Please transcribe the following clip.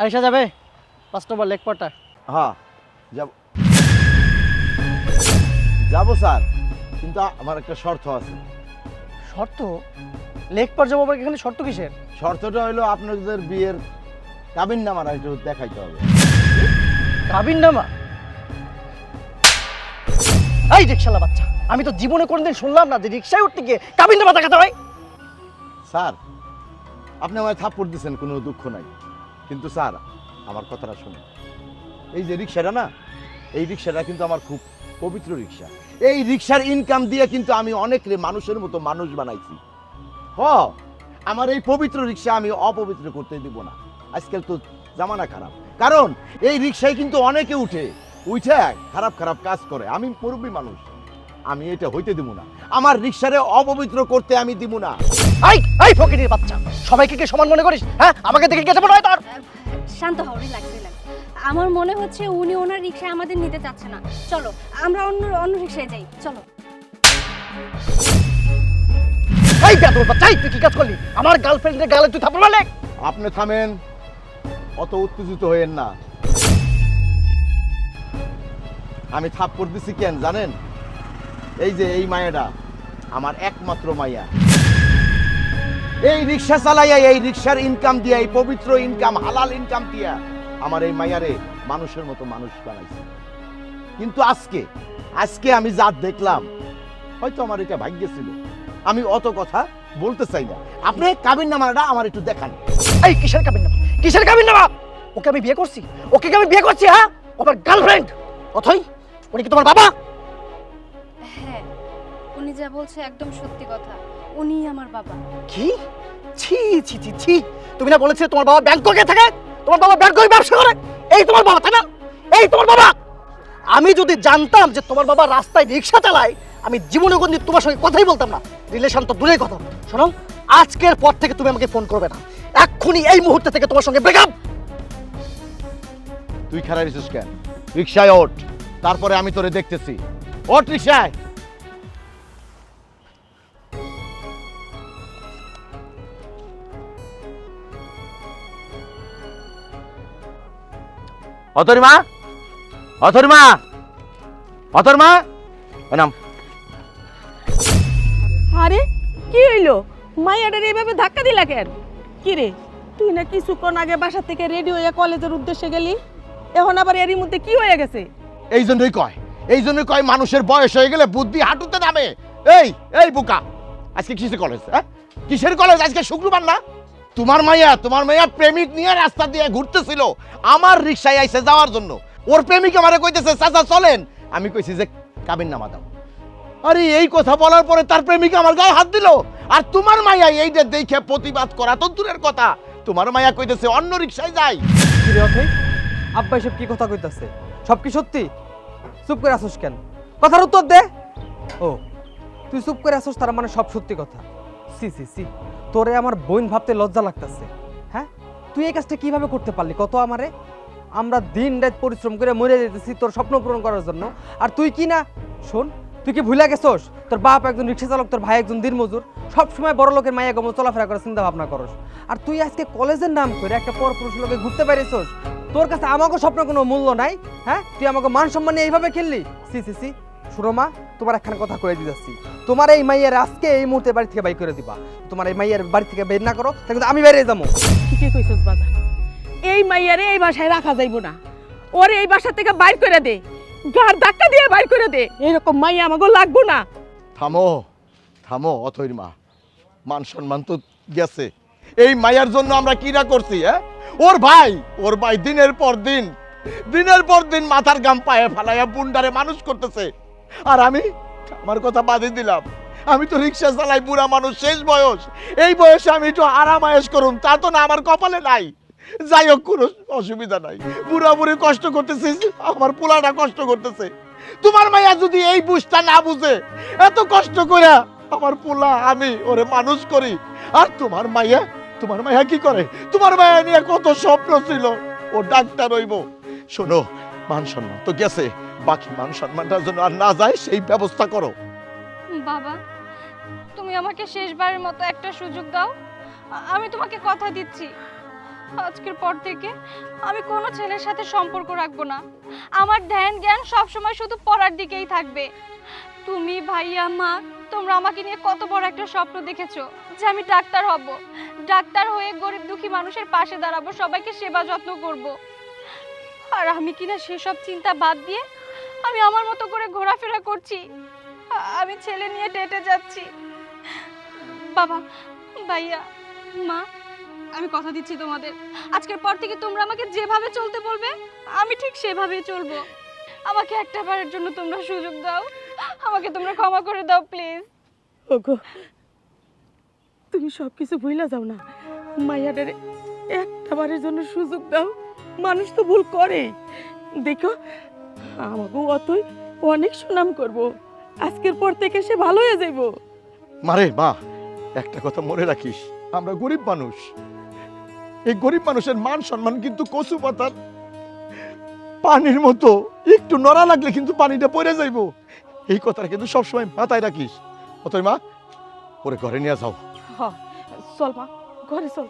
আরিশা যাবে? পাঁচ নম্বর লেক পটা হ্যাঁ যাব। যাব স্যার কিন্তু আমার একটা শর্ত আছে। শর্ত? লেক পার যাব আবার এখানে? শর্ত কিসের? শর্তটা হলো আপনাদের বিয়ের কাবিন নামার একটু দেখাইতে হবে। কাবিন নামা? এই রিক্সালা বাচ্চা আমি তো জীবনে কোনোদিন শুনলাম না যে রিক্সায় উঠতে গিয়ে কাবিন নামা দেখাতে হয়। স্যার আপনি আমায় থাপ্পড় দিয়েছেন কোনো দুঃখ নাই। কিন্তু স্যার, আমার কথাটা শুনুন। এই যে রিক্সাটা না, এই রিক্সাটা কিন্তু আমার খুব পবিত্র রিক্সা এই রিক্সার ইনকাম দিয়ে কিন্তু আমি অনেক মানুষের মতো মানুষ বানাইছি। হ, আমার এই পবিত্র রিক্সা আমি অপবিত্র করতে দিব না। আজকাল তো জামানা খারাপ। কারণ এই রিক্সায় কিন্তু অনেকে উঠে উঠে খারাপ খারাপ কাজ করে। আমি মুরব্বী মানুষ। আমি এটা হইতে দিব না। আমার রিক্সারে অপবিত্র করতে আমি দিব না। এই এই ফকিরের বাচ্চা। সবাইকে কি সমান মনে করিস? হ্যাঁ? আমাকে দেখে কেটে মনে হয় তোর? শান্ত হও রিল্যাক্স রিল্যাক্স আমার মনে হচ্ছে উনি ওনার রিক্সায় আমাদের নিতে চাচ্ছে না। চলো আমরা অন্য অন্য রিক্সায় যাই। চলো। এই বেদর বাচ্চা এই তুই কি কাজ করলি? আমার গার্লফ্রেন্ডের গালে তুই থাপড় মারলে? আপনি থামেন। অত উত্তেজিত হয়েন না। আমি থাপ্পড় দিছি কেন জানেন? এই যে এই মায়াটা আমার একমাত্র মাইয়া। এই রিক্সা চালাইয়া এই রিক্সার ইনকাম দিয়া এই পবিত্র ইনকাম হালাল ইনকাম দিয়া আমার এই মাইয়ারে মানুষের মতো মানুষ বানাইছে। কিন্তু আজকে আজকে আমি যা দেখলাম হয়তো আমার এটা ভাগ্য ছিল। আমি অত কথা বলতে চাই না। আপনি কাবিন নামাটা আমার একটু দেখান। এই কিসের কাবিন নামা? কিসের কাবিন নামা? ওকে আমি বিয়ে করছি। ওকে কি আমি বিয়ে করছি হ্যাঁ? আমার গার্লফ্রেন্ড অথই উনি কি তোমার বাবা? হ্যাঁ উনি যা বলছে একদম সত্যি কথা। উনি আমার বাবা। কি? ছি ছি ছি ছি। তুমি না বলেছিলে তোমার বাবা ব্যাংককে থাকে? তোমার বাবা ব্যাংককে ব্যবসা করে? এই তোমার বাবা তাই না? এই তোমার বাবা! আমি যদি জানতাম যে তোমার বাবা রাস্তায় রিক্সা চালায় আমি জীবনে কোনদিন তোমার সঙ্গে কথাই বলতাম না। রিলেশন তো দূরের কথা। শোনো আজকের পর থেকে তুমি আমাকে ফোন করবে না। এক্ষুনি এই মুহূর্তে থেকে তোমার সঙ্গে ব্রেকআপ তুই খেলা রিসিস কেন? রিক্সায় ওঠ। তারপরে আমি তোরে দেখতেছি। ওঠ রিক্সায়! অতরিমা অথরিমা? অতরিমা নাম আরে কি হইল? মাইয়াটার এইভাবে ধাক্কা দিলা কেন? কি রে তুই না কিছুক্ষণ আগে বাসা থেকে রেডি হয়ে কলেজের উদ্দেশ্যে গেলি? এখন আবার এরই মধ্যে কি হয়ে গেছে? এই জন্যই কয় এই জন্যই কয় মানুষের বয়স হয়ে গেলে বুদ্ধি হাঁটুতে নামে। এই এই বুকা আজকে কিসের কলেজ হ্যাঁ? কিসের কলেজ? আজকে শুক্রবার না? তোমার মাইয়া তোমার মাইয়া প্রেমিক নিয়ে রাস্তা দিয়ে ঘুরতেছিল। আমার রিক্সায় আইসে যাওয়ার জন্য। ওর প্রেমিক আমারে কইতেছে, চাচা, চলেন। আমি কইছি যে, কাবিন নামা দাও। আরে, এই কথা বলার পরে তার প্রেমিক আমার গায়ে হাত দিল। আর তোমার মাইয়া এইটা দেখে প্রতিবাদ করা তো দূরের কথা। তোমার মাইয়া কইতেছে, অন্য রিক্সায় যাই। কিরে অথই আব্বা এসব কি কথা কইতাছে? সব কি সত্যি? চুপ করে আসোস কেন? কথার উত্তর দে। ও, তুই চুপ করে আসোস তার মানে সব সত্যি কথা। সি সি সি। তোরে আমার বোন ভাবতে লজ্জা লাগতেছে। হ্যাঁ? তুই এই কাজটা কীভাবে করতে পারলি? কত আমারে? আমরা দিন রাত পরিশ্রম করে মরে যেতেছি তোর স্বপ্ন পূরণ করার জন্য। আর তুই কি না? শোন, তুই কি ভুলে গেছস? তোর বাপ একজন রিক্সা চালক, তোর ভাই একজন দিনমজুর। সব সময় বড় লোকের মায়া গম চলাফেরা করার চিন্তা ভাবনা করস। আর তুই আজকে কলেজের নাম করে একটা পর পুরুষ লোকে ঘুরতে পারিছস তোর কাছে আমাকে স্বপ্ন কোনো মূল্য নাই? হ্যাঁ? তুই আমাকে মান সম্মান নিয়ে এইভাবে খেললি? সি সি সি। সুরমা তোমার একখানে কথা কয়ে দিতেছি তোমার এই মাইয়ের আজকে এই মুহূর্তে বাড়ি থেকে বাই করে দিবা। তোমার এই মাইয়ের বাড়ি থেকে বের না করো তাহলে আমি বেরিয়ে যাব। ঠিকই কইছস বাজার। এই মাইয়ারে এই বাসায় রাখা যাইব না। ওরে এই বাসা থেকে বাইর করে দে। গার ধাক্কা দিয়ে বাইর করে দে। এরকম মাইয়া আমাকে লাগবো না। থামো থামো অথৈর মা। মান সম্মান তো গেছে। এই মায়ার জন্য আমরা কি না করছি হ্যাঁ? ওর ভাই ওর ভাই দিনের পর দিন দিনের পর দিন মাথার গাম পায়ে ফালাইয়া বুন্ডারে মানুষ করতেছে। আর আমি, আমার কথা বাদে দিলাম। আমি তো রিক্সা চালাই, বুড়া মানুষ, শেষ বয়স। এই বয়সে আমি একটু আরাম আয়েস করুন তা তো না, আমার কপালে নাই। যাই হোক, কোনো অসুবিধা নাই। বুড়া বুড়ি কষ্ট করতেছে, আমার পোলাটা কষ্ট করতেছে। তোমার মাইয়া যদি এই বুঝটা না বুঝে, এত কষ্ট করে আমার পোলা, আমি ওরে মানুষ করি। আর তোমার মাইয়া তোমার মাইয়া কি করে? তোমার মাইয়া নিয়ে কত স্বপ্ন ছিল, ও ডাক্তার হইব। শোনো, মান সম্মান তো গেছে। বাকি মান সম্মানটার জন্য আর না যায়, সেই ব্যবস্থা করো। বাবা, তুমি আমাকে শেষবারের মতো একটা সুযোগ দাও। আমি তোমাকে কথা দিচ্ছি। আজকের পর থেকে আমি কোনো ছেলের সাথে সম্পর্ক রাখব না। আমার ধ্যান জ্ঞান সবসময় শুধু পড়ার দিকেই থাকবে। তুমি ভাইয়া, মা, তোমরা আমাকে নিয়ে কত বড় একটা স্বপ্ন দেখেছ যে আমি ডাক্তার হব। ডাক্তার হয়ে গরিব দুঃখী মানুষের পাশে দাঁড়াবো, সবাইকে সেবা যত্ন করব। আর আমি কিনা সেসব চিন্তা বাদ দিয়ে আমি আমার মতো করে ঘোরাফেরা করছি। আমি ছেলে নিয়ে ডেটে যাচ্ছি। বাবা, ভাইয়া, মা, আমি কথা দিচ্ছি তোমাদের। আজকের পর থেকে তোমরা আমাকে যেভাবে চলতে বলবে, আমি ঠিক সেভাবেই চলবো। আমাকে একটা বারের জন্য তোমরা সুযোগ দাও। আমাকে তোমরা ক্ষমা করে দাও, প্লিজ। ওগো, তুমি সব কিছু ভুলে যাও না। মাইয়াটারে একটা বারের জন্য সুযোগ দাও। মানুষ তো ভুল করে। দেখো আমাকেও অতই অনেক সুনাম করব। আজকের পর থেকে সে ভালো হয়ে যাইব। মারে মা একটা কথা মনে রাখিস আমরা গরিব মানুষ। এই গরিব মানুষের মান সম্মান কিন্তু কচু পাতার। পানির মতো একটু নড়া লাগলে কিন্তু পানিটা পড়ে যাইব। এই কথাটা কিন্তু সবসময় মাথায় রাখিস। অতই মা ওরে ঘরে নিয়ে যাও। চল মা ঘরে চল।